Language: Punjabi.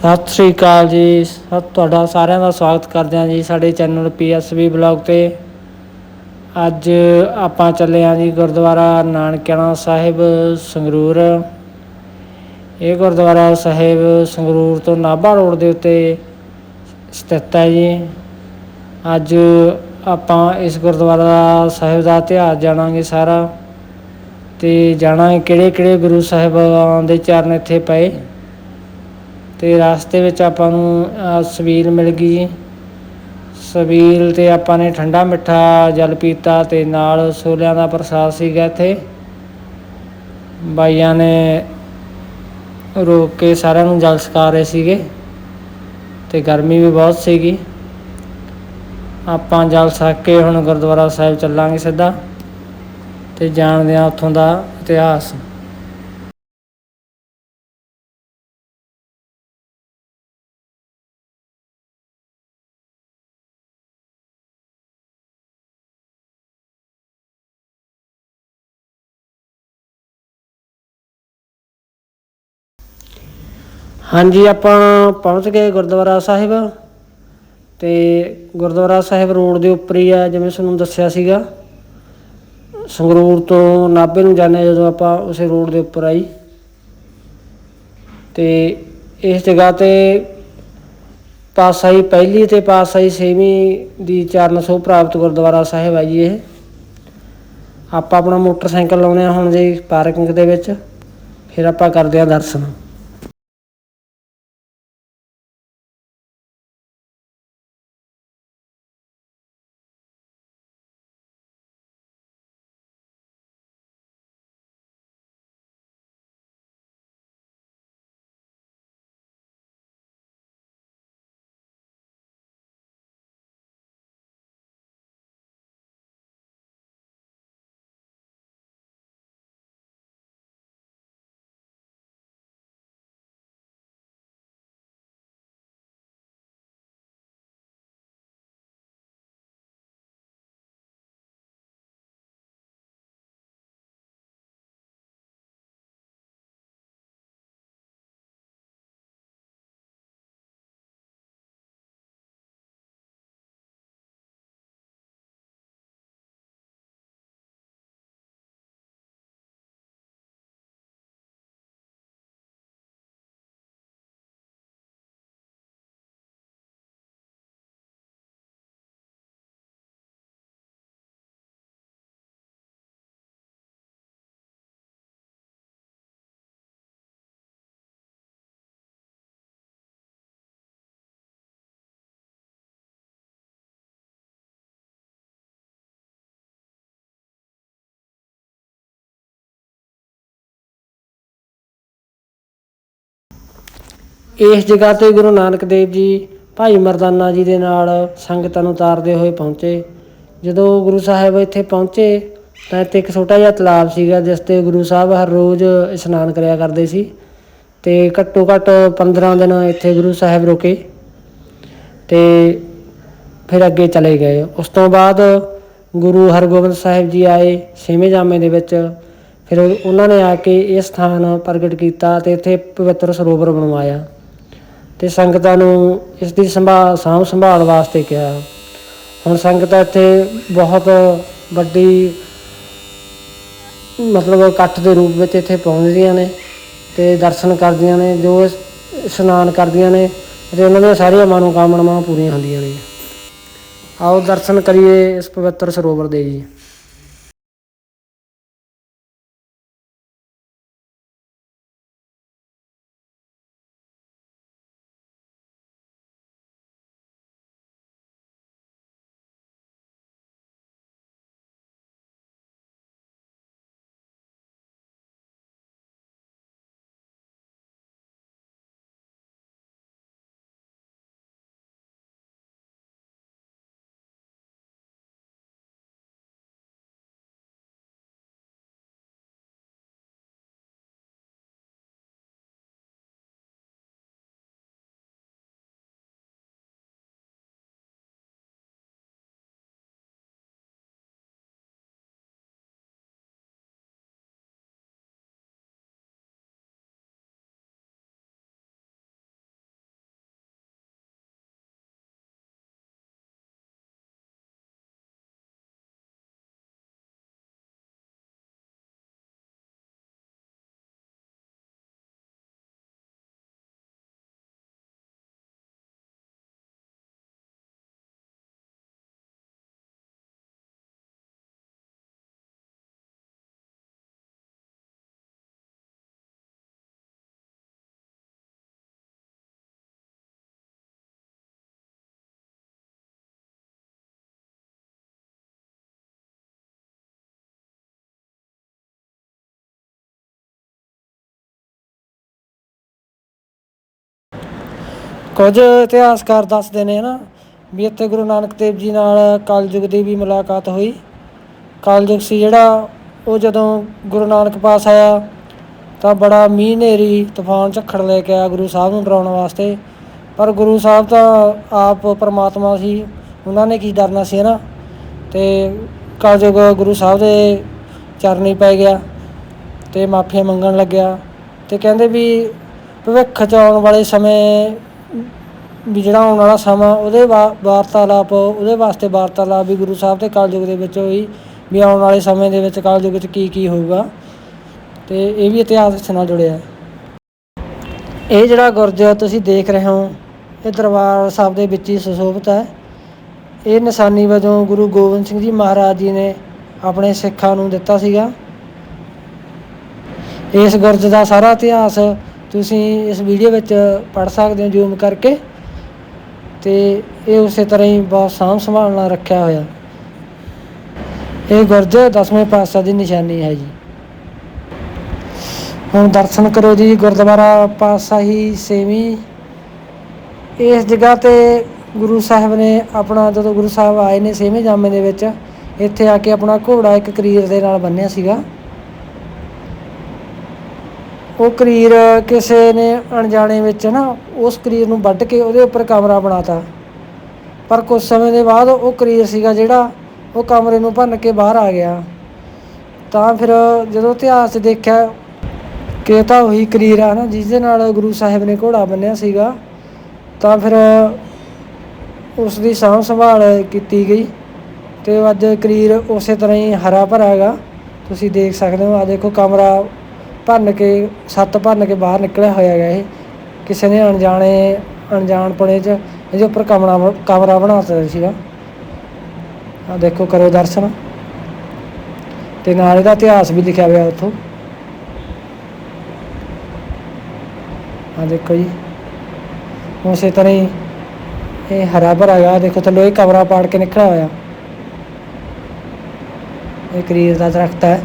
ਸਤਿ ਸ੍ਰੀ ਅਕਾਲ ਜੀ। ਸਭ ਤੁਹਾਡਾ ਸਾਰਿਆਂ ਦਾ ਸਵਾਗਤ ਕਰਦੇ ਹਾਂ ਜੀ ਸਾਡੇ ਚੈਨਲ ਪੀਐਸਬੀ ਬਲੌਗ ਤੇ। ਅੱਜ ਆਪਾਂ ਚੱਲੇ ਹਾਂ ਜੀ ਗੁਰਦੁਆਰਾ ਨਾਨਕਿਆਣਾ ਸਾਹਿਬ ਸੰਗਰੂਰ। ਇਹ ਗੁਰਦੁਆਰਾ ਸਾਹਿਬ ਸੰਗਰੂਰ ਤੋਂ ਨਾਭਾ ਰੋਡ ਦੇ ਉੱਤੇ ਸਥਿਤ ਹੈ ਜੀ। ਅੱਜ ਆਪਾਂ ਇਸ ਗੁਰਦੁਆਰਾ ਸਾਹਿਬ ਦਾ ਇਤਿਹਾਸ ਜਾਣਾਂਗੇ ਸਾਰਾ। ਤੇ ਜਾਣਾਂਗੇ ਕਿਹੜੇ ਕਿਹੜੇ ਗੁਰੂ ਸਾਹਿਬਾਨ ਦੇ ਚਰਨ ਇੱਥੇ ਪਏ। ਤੇ ਰਸਤੇ ਵਿੱਚ ਆਪਾਂ ਨੂੰ ਅਹ, ਸਬੀਲ ਮਿਲ ਗਈ। ਜੀ ਸਬੀਲ ਤੇ ਆਪਾਂ ਨੇ ਠੰਡਾ ਮਿੱਠਾ ਜਲ ਪੀਤਾ ਤੇ ਨਾਲ ਸੋਲਿਆਂ ਦਾ ਪ੍ਰਸਾਦ ਸੀਗਾ ਇੱਥੇ। ਬਾਈਆਂ ਨੇ ਰੋਕ ਕੇ ਸਾਰਿਆਂ ਨੂੰ ਜਲ ਛਕਾ ਰਹੇ ਸੀਗੇ ਤੇ ਗਰਮੀ ਵੀ ਬਹੁਤ ਸੀਗੀ। ਆਪਾਂ ਜਲ ਛਕ ਕੇ ਹੁਣ ਗੁਰਦੁਆਰਾ ਸਾਹਿਬ ਚੱਲਾਂਗੇ ਸਿੱਧਾ ਤੇ ਜਾਣਦੇ ਹਾਂ ਉੱਥੋਂ ਦਾ ਇਤਿਹਾਸ। ਹਾਂਜੀ, ਆਪਾਂ ਪਹੁੰਚ ਗਏ ਗੁਰਦੁਆਰਾ ਸਾਹਿਬ ਤੇ ਗੁਰਦੁਆਰਾ ਸਾਹਿਬ ਰੋਡ ਦੇ ਉੱਪਰ ਹੀ ਆ, ਜਿਵੇਂ ਤੁਹਾਨੂੰ ਦੱਸਿਆ ਸੀਗਾ। ਸੰਗਰੂਰ ਤੋਂ ਨਾਭੇ ਨੂੰ ਜਾਂਦੇ ਜਦੋਂ ਆਪਾਂ ਉਸੇ ਰੋਡ ਦੇ ਉੱਪਰ ਆਈ। ਤੇ ਇਸ ਜਗ੍ਹਾ ਤੇ ਪਾਸਾਈ ਪਹਿਲੀ ਤੇ ਪਾਸਾਈ ਛੇਵੀਂ ਦੀ ਚਰਨ ਸੋ ਪ੍ਰਾਪਤ ਗੁਰਦੁਆਰਾ ਸਾਹਿਬ ਹੈ ਜੀ ਇਹ। ਆਪਾਂ ਆਪਣਾ ਮੋਟਰਸਾਈਕਲ ਲਾਉਣੇ ਆ ਹੁਣ ਜੀ ਪਾਰਕਿੰਗ ਦੇ ਵਿੱਚ, ਫਿਰ ਆਪਾਂ ਕਰਦੇ ਆ ਦਰਸ਼ਨ। ਇਸ ਜਗ੍ਹਾ ਤੇ ਗੁਰੂ ਨਾਨਕ ਦੇਵ ਜੀ, ਭਾਈ ਮਰਦਾਨਾ ਜੀ ਦੇ ਨਾਲ ਸੰਗਤਾਂ ਨੂੰ ਉਤਾਰਦੇ ਹੋਏ ਪਹੁੰਚੇ। ਜਦੋਂ ਗੁਰੂ ਸਾਹਿਬ ਇੱਥੇ ਪਹੁੰਚੇ, ਤਾਂ ਇੱਥੇ ਇੱਕ ਛੋਟਾ ਜਿਹਾ ਤਲਾਬ ਸੀਗਾ, ਜਿਸ ਤੇ ਗੁਰੂ ਸਾਹਿਬ ਹਰ ਰੋਜ਼ ਇਸ਼ਨਾਨ ਕਰਿਆ ਕਰਦੇ ਸੀ ਤੇ ਘੱਟੋ ਘੱਟ 15 ਦਿਨ ਇੱਥੇ ਗੁਰੂ ਸਾਹਿਬ ਰੁਕੇ ਤੇ ਫਿਰ ਅੱਗੇ ਚਲੇ ਗਏ। ਉਸ ਤੋਂ ਬਾਅਦ ਗੁਰੂ ਹਰਗੋਬਿੰਦ ਸਾਹਿਬ ਜੀ ਆਏ ਛੇਵੇਂ ਜਾਮੇ ਦੇ ਵਿੱਚ। ਫਿਰ ਉਹਨਾਂ ਨੇ ਆ ਕੇ ਇਹ ਸਥਾਨ ਪ੍ਰਗਟ ਕੀਤਾ ਤੇ ਇੱਥੇ ਪਵਿੱਤਰ ਸਰੋਵਰ ਬਣਵਾਇਆ। ਤੇ ਸੰਗਤਾਂ ਨੂੰ ਇਸ ਦੀ ਸੰਭਾਲ, ਸਾਂਭ ਸੰਭਾਲ ਵਾਸਤੇ ਕਿਹਾ। ਹੁਣ ਸੰਗਤਾਂ ਇੱਥੇ ਬਹੁਤ ਵੱਡੀ ਮਤਲਬ ਇਕੱਠ ਦੇ ਰੂਪ ਵਿੱਚ ਇੱਥੇ ਪਹੁੰਚਦੀਆਂ ਨੇ ਤੇ ਦਰਸ਼ਨ ਕਰਦੀਆਂ ਨੇ, ਜੋ ਇਸ਼ਨਾਨ ਕਰਦੀਆਂ ਨੇ ਤੇ ਉਹਨਾਂ ਦੀਆਂ ਸਾਰੀਆਂ ਮਨੋਕਾਮਨਾਵਾਂ ਪੂਰੀਆਂ ਹੁੰਦੀਆਂ ਨੇ। ਆਓ ਦਰਸ਼ਨ ਕਰੀਏ ਇਸ ਪਵਿੱਤਰ ਸਰੋਵਰ ਦੇ ਜੀ। ਕੁਝ ਇਤਿਹਾਸਕਾਰ ਦੱਸਦੇ ਨੇ ਨਾ ਵੀ ਇੱਥੇ ਗੁਰੂ ਨਾਨਕ ਦੇਵ ਜੀ ਨਾਲ ਕਲਯੁਗ ਦੀ ਵੀ ਮੁਲਾਕਾਤ ਹੋਈ। ਕਲਯੁਗ ਸੀ ਜਿਹੜਾ ਉਹ ਜਦੋਂ ਗੁਰੂ ਨਾਨਕ ਪਾਸ ਆਇਆ ਤਾਂ ਬੜਾ ਮੀਂਹ ਹਨੇਰੀ ਤੂਫਾਨ ਝੱਖੜ ਲੈ ਕੇ ਆਇਆ ਗੁਰੂ ਸਾਹਿਬ ਨੂੰ ਡਰਾਉਣ ਵਾਸਤੇ। ਪਰ ਗੁਰੂ ਸਾਹਿਬ ਤਾਂ ਆਪ ਪਰਮਾਤਮਾ ਸੀ, ਉਹਨਾਂ ਨੇ ਕੀ ਡਰਨਾ ਸੀ ਨਾ ਤੇ ਕਲਯੁਗ ਗੁਰੂ ਸਾਹਿਬ ਦੇ ਚਰਨੀ ਪੈ ਗਿਆ ਤੇ ਮਾਫੀਆਂ ਮੰਗਣ ਲੱਗਿਆ ਤੇ ਕਹਿੰਦੇ ਵੀ ਭਵਿੱਖ 'ਚ ਆਉਣ ਵਾਲੇ ਸਮੇਂ ਵੀ ਜਿਹੜਾ ਆਉਣ ਵਾਲਾ ਸਮਾਂ, ਉਹਦੇ ਵਾ- ਵਾਰਤਾਲਾਪ, ਉਹਦੇ ਵਾਸਤੇ ਵਾਰਤਾਲਾਪ ਵੀ ਗੁਰੂ ਸਾਹਿਬ ਦੇ ਕਲਯੁਗ ਦੇ ਵਿੱਚ ਹੋਈ, ਵੀ ਆਉਣ ਵਾਲੇ ਸਮੇਂ ਦੇ ਵਿੱਚ ਕਲਯੁਗ ਵਿੱਚ ਕੀ ਕੀ ਹੋਊਗਾ। ਤੇ ਇਹ ਵੀ ਇਤਿਹਾਸ ਇਸ ਨਾਲ ਜੁੜਿਆ ਹੈ। ਇਹ ਜਿਹੜਾ ਗੁਰਜ ਤੁਸੀਂ ਦੇਖ ਰਹੇ ਹੋ, ਇਹ ਦਰਬਾਰ ਸਾਹਿਬ ਦੇ ਵਿੱਚ ਹੀ ਸੁਸ਼ੋਭਿਤ ਹੈ। ਇਹ ਨਿਸ਼ਾਨੀ ਵਜੋਂ ਗੁਰੂ ਗੋਬਿੰਦ ਸਿੰਘ ਜੀ ਮਹਾਰਾਜ ਜੀ ਨੇ ਆਪਣੇ ਸਿੱਖਾਂ ਨੂੰ ਦਿੱਤਾ ਸੀਗਾ। ਇਸ ਗੁਰਜ ਦਾ ਸਾਰਾ ਇਤਿਹਾਸ ਤੁਸੀਂ ਇਸ ਵੀਡੀਓ ਵਿੱਚ ਪੜ੍ਹ ਸਕਦੇ ਹੋ, ਜ਼ੂਮ ਕਰਕੇ। ਤੇ ਇਹ ਉਸੇ ਤਰ੍ਹਾਂ ਹੀ ਬਹੁਤ ਸਾਂਭ ਸੰਭਾਲ ਨਾਲ ਰੱਖਿਆ ਹੋਇਆ। ਇਹ ਗੁਰਜ ਦਸਵੇਂ ਪਾਤਸ਼ਾਹ ਦੀ ਨਿਸ਼ਾਨੀ ਹੈ ਜੀ। ਹੁਣ ਦਰਸ਼ਨ ਕਰੋ ਜੀ, ਗੁਰਦੁਆਰਾ ਪਾਤਸ਼ਾਹੀ ਸੇਵੀ। ਇਸ ਜਗ੍ਹਾ ਤੇ ਗੁਰੂ ਸਾਹਿਬ ਨੇ ਆਪਣਾ, ਜਦੋਂ ਗੁਰੂ ਸਾਹਿਬ ਆਏ ਨੇ ਛੇਵੇਂ ਜਾਮੇ ਦੇ ਵਿੱਚ, ਇੱਥੇ ਆ ਕੇ ਆਪਣਾ ਘੋੜਾ ਇੱਕ ਕਰੀਰ ਦੇ ਨਾਲ ਬੰਨਿਆ ਸੀਗਾ। ਉਹ ਕਰੀਰ ਕਿਸੇ ਨੇ ਅਣਜਾਣੇ ਵਿੱਚ ਨਾ ਉਸ ਕਰੀਰ ਨੂੰ ਵੱਢ ਕੇ ਉਹਦੇ ਉੱਪਰ ਕਮਰਾ ਬਣਾਤਾ। ਪਰ ਕੁਝ ਸਮੇਂ ਦੇ ਬਾਅਦ ਉਹ ਕਰੀਰ ਸੀਗਾ ਜਿਹੜਾ, ਉਹ ਕਮਰੇ ਨੂੰ ਭੰਨ ਕੇ ਬਾਹਰ ਆ ਗਿਆ। ਤਾਂ ਫਿਰ ਜਦੋਂ ਇਤਿਹਾਸ 'ਚ ਦੇਖਿਆ ਕਿ ਇਹ ਤਾਂ ਉਹੀ ਕਰੀਰ ਆ ਨਾ ਜਿਸ ਦੇ ਨਾਲ ਗੁਰੂ ਸਾਹਿਬ ਨੇ ਘੋੜਾ ਬੰਨਿਆ ਸੀਗਾ, ਤਾਂ ਫਿਰ ਉਸ ਦੀ ਸਾਂਭ ਸੰਭਾਲ ਕੀਤੀ ਗਈ ਤੇ ਅੱਜ ਕਰੀਰ ਉਸੇ ਤਰ੍ਹਾਂ ਹੀ ਹਰਾ ਭਰਾ ਹੈਗਾ ਤੁਸੀਂ ਦੇਖ ਸਕਦੇ ਹੋ ਆ ਦੇਖੋ ਕਮਰਾ ਭੰਨ ਕੇ, ਸੱਤ ਭੰਨ ਕੇ ਬਾਹਰ ਨਿਕਲਿਆ ਹੋਇਆ ਹੈਗਾ ਇਹ। ਕਿਸੇ ਨੇ ਅਣਜਾਣੇ, ਅਣਜਾਣਪੁਣੇ 'ਚ ਇਹਦੇ ਉੱਪਰ ਕਮਰਾ ਕਮਰਾ ਬਣਾ ਦਿੱਤਾ ਸੀਗਾ। ਆ ਦੇਖੋ ਕਰੋ ਦਰਸ਼ਨ। ਤੇ ਨਾਲ ਇਹਦਾ ਇਤਿਹਾਸ ਵੀ ਲਿਖਿਆ ਹੋਇਆ ਉੱਥੋਂ। ਆ ਦੇਖੋ ਜੀ। ਉਸੇ ਤਰ੍ਹਾਂ ਹੀ ਇਹ ਹਰਾ ਭਰਾ ਹੈਗਾ। ਦੇਖੋ ਥੱਲੇ ਇਹ ਕਮਰਾ ਪਾੜ ਕੇ ਨਿਕਲਿਆ ਹੋਇਆ। ਇਹ ਕਰੀਰ ਦਾ ਦਰਖਤ ਹੈ।